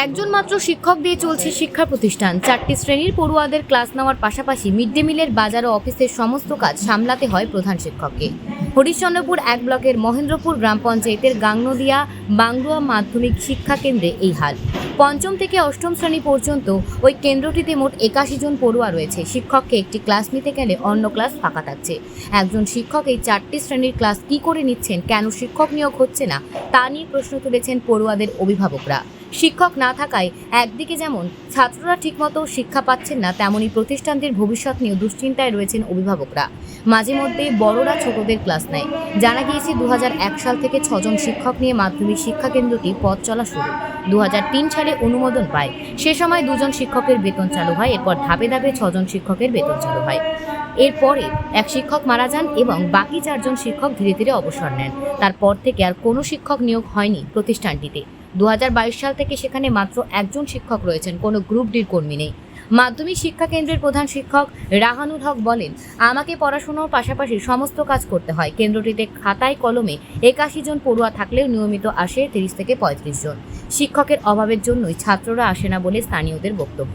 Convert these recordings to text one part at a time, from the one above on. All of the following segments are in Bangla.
একজন মাত্র শিক্ষক দিয়ে চলছে শিক্ষা প্রতিষ্ঠান। চারটি শ্রেণির পড়ুয়াদের ক্লাস নেওয়ার পাশাপাশি মিড ডে মিলের বাজার ও অফিসের সমস্ত কাজ সামলাতে হয় প্রধান শিক্ষককে। হরিশ্চন্দ্রপুর এক ব্লকের মহেন্দ্রপুর গ্রাম পঞ্চায়েতের গাংনদিয়া বাংলুয়া মাধ্যমিক শিক্ষা কেন্দ্রে এই হাল। পঞ্চম থেকে অষ্টম শ্রেণি পর্যন্ত ওই কেন্দ্রটিতে মোট একাশি জন পড়ুয়া রয়েছে। শিক্ষককে একটি ক্লাস নিতে গেলে অন্য ক্লাস ফাঁকা থাকছে। একজন শিক্ষক এই চারটি শ্রেণির ক্লাস কি করে নিচ্ছেন, কেন শিক্ষক নিয়োগ হচ্ছে না, তা নিয়ে প্রশ্ন তুলেছেন পড়ুয়াদের অভিভাবকরা। শিক্ষক না থাকায় একদিকে যেমন ছাত্ররা ঠিকমতো শিক্ষা পাচ্ছেন না, তেমনি প্রতিষ্ঠানটির ভবিষ্যৎ নিয়ে দুশ্চিন্তায় রয়েছেন অভিভাবকরা। মাঝে মধ্যে বড়রা ছোটদের ক্লাস নেয়। জানা গিয়েছে দু হাজার এক সাল থেকে ছজন শিক্ষক নিয়ে মাধ্যমিক শিক্ষা কেন্দ্রটি পথ চলা শুরু। দু হাজার তিন সালে অনুমোদন পায়। সে সময় দুজন শিক্ষকের বেতন চালু হয়, এরপর ধাপে ধাপে ছজন শিক্ষকের বেতন চালু হয়। এরপরে এক শিক্ষক মারা যান এবং বাকি চারজন শিক্ষক ধীরে ধীরে অবসর নেন। তারপর থেকে আর কোনো শিক্ষক নিয়োগ হয়নি প্রতিষ্ঠানটিতে। দু হাজার বাইশ সাল থেকে সেখানে মাত্র একজন শিক্ষক রয়েছেন, কোনো গ্রুপ ডির কর্মী নেই। মাধ্যমিক শিক্ষা কেন্দ্রের প্রধান শিক্ষক রাহানুল হক বলেন, আমাকে পড়াশোনার পাশাপাশি সমস্ত কাজ করতে হয়। কেন্দ্রটিতে খাতায় কলমে একাশি জন পড়ুয়া থাকলেও নিয়মিত আসে তিরিশ থেকে পঁয়ত্রিশ জন। শিক্ষকের অভাবের জন্যই ছাত্ররা আসে না বলে স্থানীয়দের বক্তব্য।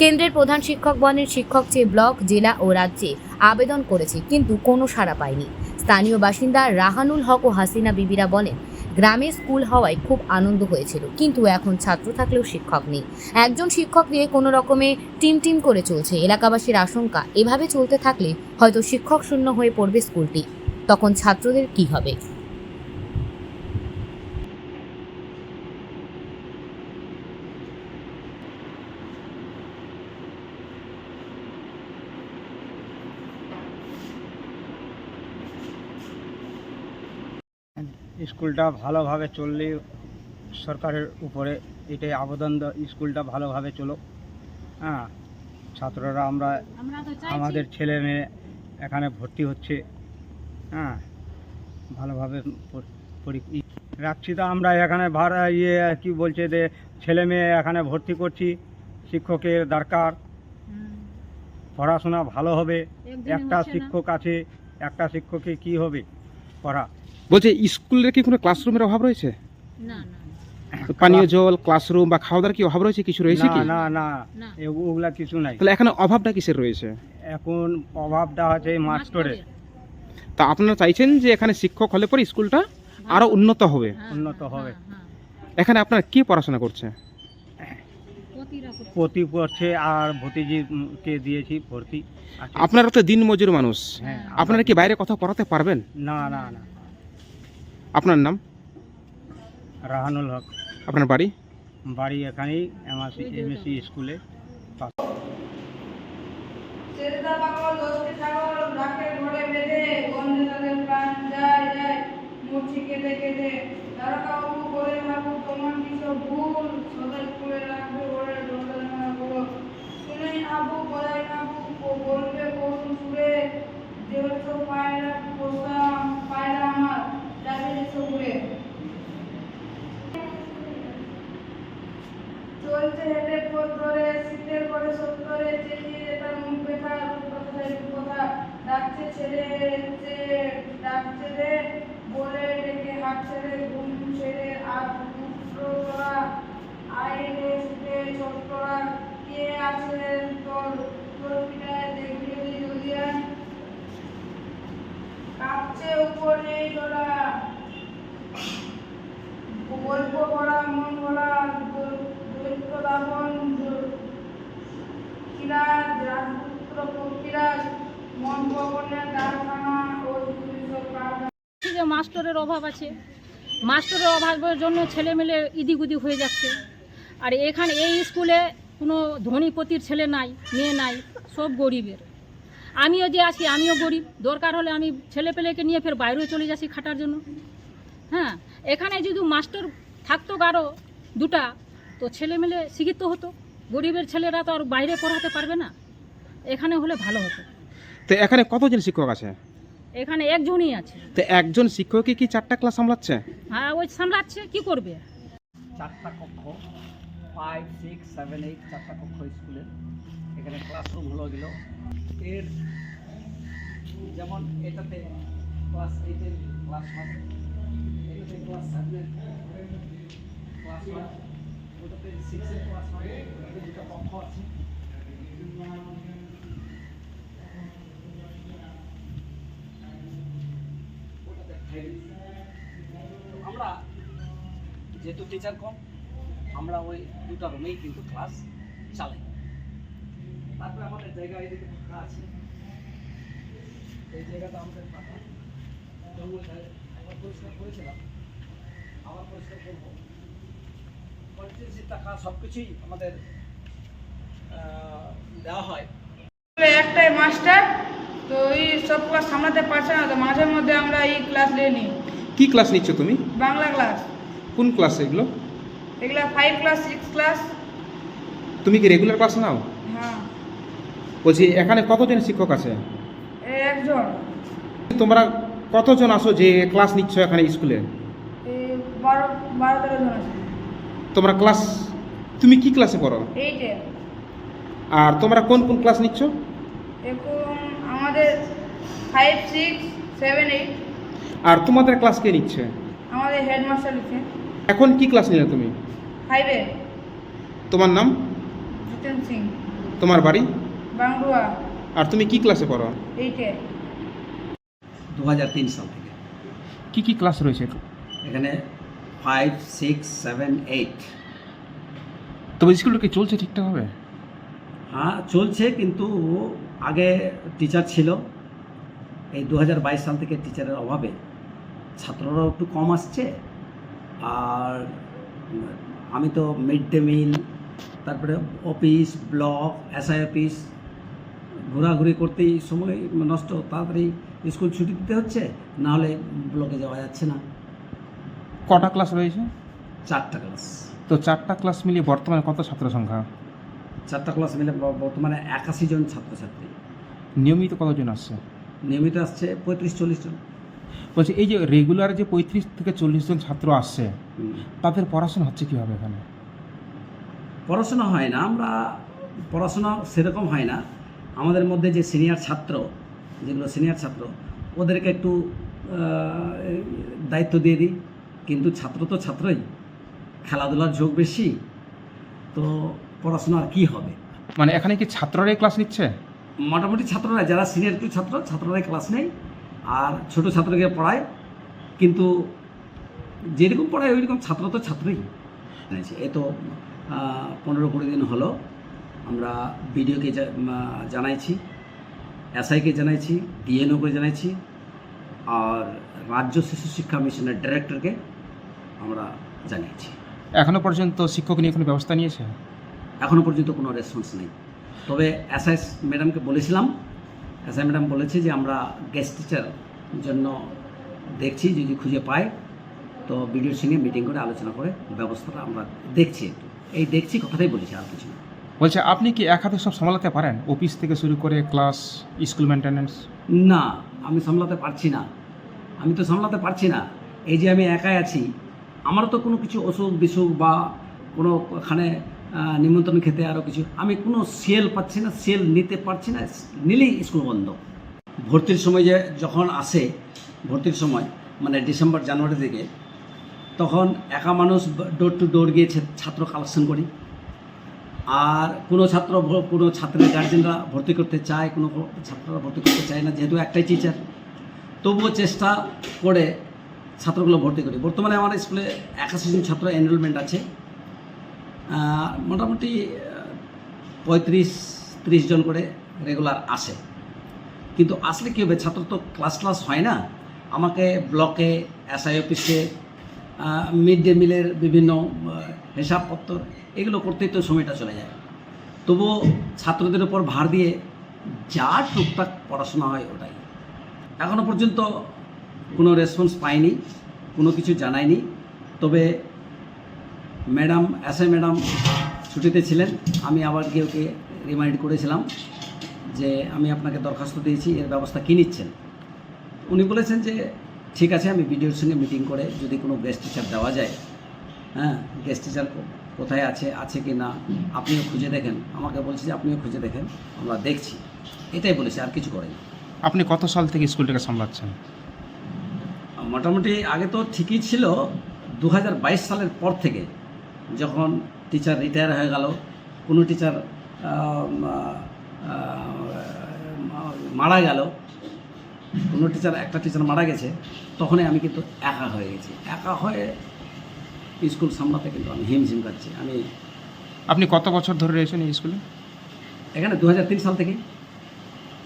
কেন্দ্রের প্রধান শিক্ষক বলেন, শিক্ষক চেয়ে ব্লক, জেলা ও রাজ্যে আবেদন করেছে, কিন্তু কোনো সাড়া পায়নি। স্থানীয় বাসিন্দা রাহানুল হক ও হাসিনা বিবিরা বলেন গ্রামে স্কুল হওয়ায় খুব আনন্দ হয়েছিল, কিন্তু এখন ছাত্র থাকলেও শিক্ষক নেই। একজন শিক্ষক দিয়ে কোনো রকমে টিম টিম করে চলছে, এলাকাবাসীর আশঙ্কা, এভাবে চলতে থাকলে হয়তো শিক্ষক শূন্য হয়ে পড়বে স্কুলটি। তখন ছাত্রদের কি হবে? স্কুলটা ভালোভাবে চললে সরকারের উপরে এটাই আবেদন স্কুলটা ভালোভাবে চলো। হ্যাঁ ছাত্ররা আমরা আমাদের ছেলে মেয়ে এখানে ভর্তি হচ্ছে। হ্যাঁ ভালোভাবে রাখছি তো আমরা এখানে ভাড়া ইয়ে কি বলছে যে ছেলে মেয়ে এখানে ভর্তি করছি শিক্ষকের দরকার। পড়াশোনা ভালো হবে। একটা শিক্ষক আছে একটা শিক্ষকে কি হবে? পড়া। বলছে স্কুলের কি কোনো ক্লাসরুমের অভাব রয়েছে? না না পানীয় জল ক্লাসরুম বা খাওয়া দাওয়ার কি অভাব রয়েছে? কিছু রয়েছে কি? না না। ওগুলা কিছু নাই। তাহলে এখানে অভাবটা কিসের রয়েছে? এখন অভাবটা আছে মাস্টরের। তা আপনারা চাইছেন যে এখানে শিক্ষক হলে পরে স্কুলটা আরও উন্নত হবে? হ্যাঁ, উন্নত হ্যাঁ, হবে। হ্যাঁ, এখানে আপনারা কি পড়াশোনা করছে? হ্যাঁ। করে। পতি পড়ছে আর ভতিজিকে দিয়েছি ভর্তি। আপনারা তো দিন মজুর মানুষ। হ্যাঁ আপনারা কি বাইরে কথা পড়াতে পারবেন? না না না। আপনার নাম? রাহানুল হক। আপনার বাড়ি? বাড়ি এখানেই এমএসসি এমএসসি স্কুলে। চেষ্টা পাগল দোষকে ছাগল রাখে ঘরে বেঁধে গন্ধে তাদের প্রাণ যায় যায় মূর্ছি কেঁদে কেঁদে তারকা বাবু করে ভাবু তোমার কিছু ভুল সদা স্কুলে রাখবে ঘরে ডোলে না বলো শুনে আবু বলাই আবু ও বলবে করুন সুরে যেহেতু পায়রা পোষা পায়রা আমার যাবে এসো ঘুরে চলছে হেঁটে পথ ধরে, শীতের পরে সত্তরে চেঁচিয়ে তার মুখ ব্যথা কথা রূপকথা ডাকছে ছেলে, যে ডাকছে রে, বলে ডেকে হাত ছেড়ে, ঘুম ছেড়ে আর তোরা আয় রে ছুটে ছোট্টরা কে আছে তোর তোর পিঠায় দেখবি যদি কাঁপছে উপরে তোরা গল্প করা, মন করা যে মাস্টারের অভাব আছে, মাস্টারের অভাবের জন্য ছেলেমেলে ইদিক উদিক হয়ে যাচ্ছে। আর এখানে এই স্কুলে কোনো ধনীপতির ছেলে নাই, মেয়ে নাই, সব গরিবের। আমিও যে আছি, আমিও গরিব। দরকার হলে আমি ছেলে পেলেকে নিয়ে ফের বাইরেও চলে যাচ্ছি খাটার জন্য। হ্যাঁ এখানে যদি মাস্টার থাকতো কারও দুটা তো ছেলেমেলে শিক্ষিত হতো। গরিবের ছেলেরা তো আর বাইরে পড়াতে পারবে না। এখানে হলে ভালো হতো। তো এখানে কতজন শিক্ষক আছে? এখানে একজনই আছে। তো একজন শিক্ষকই কি চারটা ক্লাস সামলাচ্ছে? হ্যাঁ ওই সামলাচ্ছে কি করবে? চারটা কক্ষ ফাইভ সিক্স সেভেন এইট চারটা কক্ষ স্কুলের এখানে ক্লাসরুম হলো গেল। এর যেমন এটাতে ক্লাস এইটের ক্লাস ওয়ান এটাতে ক্লাস সেভেনের ক্লাস ওয়ান ওটাতে সিক্সের ক্লাস হবে ওটাতে দুটো কক্ষ আছে। আমরা যেহেতু টিচার কম, আমরা ওই দুটো রুমেই কিন্তু ক্লাস চালাই। তারপরে আমাদের জায়গা এদিকে ফাঁকা আছে। এই জায়গাটা আমাদের ফাঁকা। জঙ্গল পরিষ্কার করেছিলাম। আবার পরিষ্কার করব। পঁয়ত্রিশ টাকা সব কিছুই আমাদের দেওয়া হয়। একটাই মাস্টার তো এই সব ক্লাস সামলাতে পারছে না তো মাঝে মধ্যে আমরা এই ক্লাস নিয়ে নিই। কি ক্লাস নিচ্ছ তুমি? বাংলা ক্লাস। কোন ক্লাস এগুলো? এগুলা ফাইভ ক্লাস সিক্স ক্লাস তুমি কি রেগুলার ক্লাস নাও? হ্যাঁ। বলছি এখানে কতজন শিক্ষক আছে? একজন। তোমরা কতজন আসো যে ক্লাস নিচ্ছ এখানে স্কুলে এই বারো বারো তেরো জন আছে। তোমরা ক্লাস তুমি কি ক্লাসে পড়ো? এইটে আর তোমরা কোন কোন ক্লাস নিচ্ছ? এখন আমাদের ফাইভ সিক্স সেভেন এইট আর তোমাদের ক্লাস কে নিচ্ছে? আমাদের হেডমাস্টার লিখছে এখন কি ক্লাস নিলে তুমি? ফাইভে তোমার নাম? জিতেন সিং। তোমার বাড়ি? বাংলুয়া আর তুমি কি ক্লাসে পড়ো? এইটে দু হাজার তিন সাল থেকে। কি কি ক্লাস রয়েছে? এখানে ফাইভ সিক্স সেভেন এইট তবে স্কুলটা কি চলছে ঠিকঠাকভাবে হ্যাঁ চলছে কিন্তু আগে টিচার ছিল। এই দু হাজার বাইশ সাল থেকে টিচারের অভাবে। ছাত্ররাও একটু কম আসছে। আর আমি তো মিড ডে মিল তারপরে অফিস ব্লক এসআই অফিস ঘোরাঘুরি করতেই সময় নষ্ট। তাড়াতাড়ি স্কুল ছুটি দিতে হচ্ছে নাহলে ব্লকে যাওয়া যাচ্ছে না। কটা ক্লাস রয়েছে? চারটা ক্লাস। তো চারটা ক্লাস মিলিয়ে বর্তমানে কত ছাত্র সংখ্যা চারটা ক্লাস মিলে বর্তমানে একাশি জন ছাত্রছাত্রী। নিয়মিত কতজন আসছে? নিয়মিত আসছে পঁয়ত্রিশ চল্লিশ জন। বলছি এই যে রেগুলার যে পঁয়ত্রিশ থেকে চল্লিশ জন ছাত্র আসছে। তাদের পড়াশোনা হচ্ছে কীভাবে এখানে? পড়াশোনা হয় না আমরা পড়াশোনা সেরকম হয় না। আমাদের মধ্যে যে সিনিয়র ছাত্র যেগুলো সিনিয়র ছাত্র ওদেরকে একটু দায়িত্ব দিয়ে দিই। কিন্তু ছাত্র তো ছাত্রই। খেলাধুলার যোগ বেশি তো পড়াশোনা আর কী হবে? মানে এখানে কি ছাত্ররাই ক্লাস নিচ্ছে? মোটামুটি ছাত্ররা যারা সিনিয়র ছাত্র ছাত্ররাই ক্লাস নেই। আর ছোট ছাত্রকে পড়ায় কিন্তু যেরকম পড়ায় ওই রকম ছাত্র তো ছাত্রই। জানিয়েছি এ তো পনেরো কুড়ি দিন হলো। আমরা বিডিওকে জানাইছি এসআইকে জানাইছি ডিএনওকে জানাইছি আর রাজ্য শিশু শিক্ষা মিশনের ডাইরেক্টরকে আমরা জানিয়েছি। এখনও পর্যন্ত শিক্ষক নিয়ে কোনো ব্যবস্থা নিয়েছে? এখনও পর্যন্ত কোনো রেসপন্স নেই। তবে এস এসআইএস ম্যাডামকে বলেছিলাম এসআই ম্যাডাম বলেছে যে আমরা গেস্ট টিচার জন্য দেখছি যদি খুঁজে পাই তো বিডিওর সঙ্গে মিটিং করে আলোচনা করে ব্যবস্থাটা আমরা দেখছি একটু। এই দেখছি কথাটাই বলেছি আর কিছু না। বলছে আপনি কি এক হাতে সব সামলাতে পারেন? অফিস থেকে শুরু করে ক্লাস স্কুল মেনটেন্যান্স না আমি সামলাতে পারছি না। আমি তো সামলাতে পারছি না। এই যে আমি একাই আছি আমারও তো কোনো কিছু অসুখ বিসুখ বা কোনো ওখানে নিমন্ত্রণ খেতে আরও কিছু, আমি কোনো সেল পাচ্ছি না, সেল নিতে পারছি না, নিলেই স্কুল বন্ধ। ভর্তির সময় যে যখন আসে, ভর্তির সময় মানে ডিসেম্বর জানুয়ারি থেকে তখন একা মানুষ ডোর টু ডোর গিয়ে ছাত্র কালেকশন করি। আর কোনো ছাত্র কোনো ছাত্রের গার্জেনরা ভর্তি করতে চায়, কোনো ছাত্ররা ভর্তি করতে চায় না, যেহেতু একটাই টিচার তবুও চেষ্টা করে ছাত্রগুলো ভর্তি করি। বর্তমানে আমার স্কুলে একাশি জন ছাত্র এনরোলমেন্ট আছে। মোটামুটি পঁয়ত্রিশ, ত্রিশ জন করে রেগুলার আসে। কিন্তু আসলে কী হবে, ছাত্র তো ক্লাস ক্লাস হয় না। আমাকে ব্লকে এসআই অফিসে মিড ডে মিলের বিভিন্ন হিসাবপত্র, এগুলো করতেই তো সময়টা চলে যায়। তবুও ছাত্রদের উপর ভার দিয়ে যা টুকটাক পড়াশোনা হয় ওটাই। এখনও পর্যন্ত কোনো রেসপন্স পাইনি, কোনো কিছু জানায়নি তবে ম্যাডাম এসআই ম্যাডাম ছুটিতে ছিলেন। আমি আবার গিয়ে ওকে রিমাইন্ড করেছিলাম যে আমি আপনাকে দরখাস্ত দিয়েছি, এর ব্যবস্থা কী নিচ্ছেন? উনি বলেছেন যে, ঠিক আছে, আমি বিডিওর সঙ্গে মিটিং করে যদি কোনো গেস্ট টিচার দেওয়া যায়। হ্যাঁ গেস্ট টিচার কোথায় আছে আছে কি না, আপনিও খুঁজে দেখেন। আমাকে বলছে যে, আপনিও খুঁজে দেখেন, আমরা দেখছি। এটাই বলেছি, আর কিছু করেনি। আপনি কত সাল থেকে স্কুলটাকে সামলাচ্ছেন? মোটামুটি আগে তো ঠিকই ছিল দু হাজার বাইশ সালের পর থেকে যখন টিচার রিটায়ার হয়ে গেল কোনো টিচার মারা গেল কোনো টিচার একটা টিচার মারা গেছে তখনই আমি কিন্তু একা হয়ে গেছি। একা হয়ে স্কুল সামলাতে কিন্তু আমি হিমঝিম কাটছি আমি আপনি কত বছর ধরে রয়েছেন এই স্কুলে এখানে দু হাজার তিন সাল থেকে।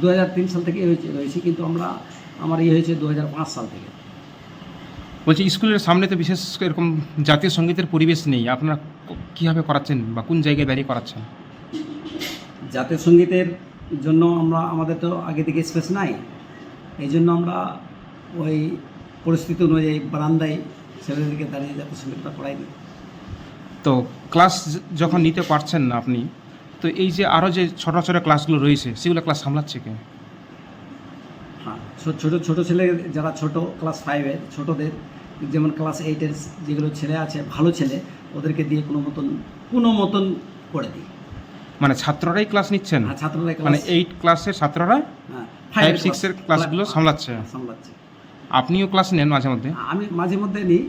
দু হাজার তিন সাল থেকে রয়েছি কিন্তু আমরা আমার ইয়ে হয়েছে দু হাজার পাঁচ সাল থেকে। বলছি স্কুলের সামনে তো বিশেষ এরকম জাতীয় সঙ্গীতের পরিবেশ নেই। আপনারা কীভাবে করাচ্ছেন বা কোন জায়গায় দাঁড়িয়ে করাচ্ছেন? জাতীয় সঙ্গীতের জন্য আমরা আমাদের তো আগে থেকে স্পেস নাই। এই জন্য আমরা ওই পরিস্থিতি অনুযায়ী বারান্দায় ছেলেদেরকে দাঁড়িয়ে জাতীয় সঙ্গীতটা করাই দিই। তো ক্লাস যখন নিতে পারছেন না আপনি তো এই যে আরও যে ছোটো ছোটো ক্লাসগুলো রয়েছে সেগুলো ক্লাস সামলাচ্ছে কে? হ্যাঁ ছোটো ছোটো ছেলে যারা ছোট ক্লাস ফাইভের ছোটোদের যেমন ক্লাস এইটের যেগুলো ছেলে আছে ভালো ছেলে ওদেরকে দিয়ে কোনো মতন কোনো মতন করে দিই। মানে ছাত্ররাই ক্লাস নিচ্ছেন? আর ছাত্ররা মানে এইট ক্লাসের ছাত্ররা হ্যাঁ, ফাইভ সিক্সের ক্লাসগুলো সামলাচ্ছে? সামলাচ্ছে। আপনিও ক্লাস নেন মাঝে মধ্যে? আমি মাঝে মধ্যে নিই।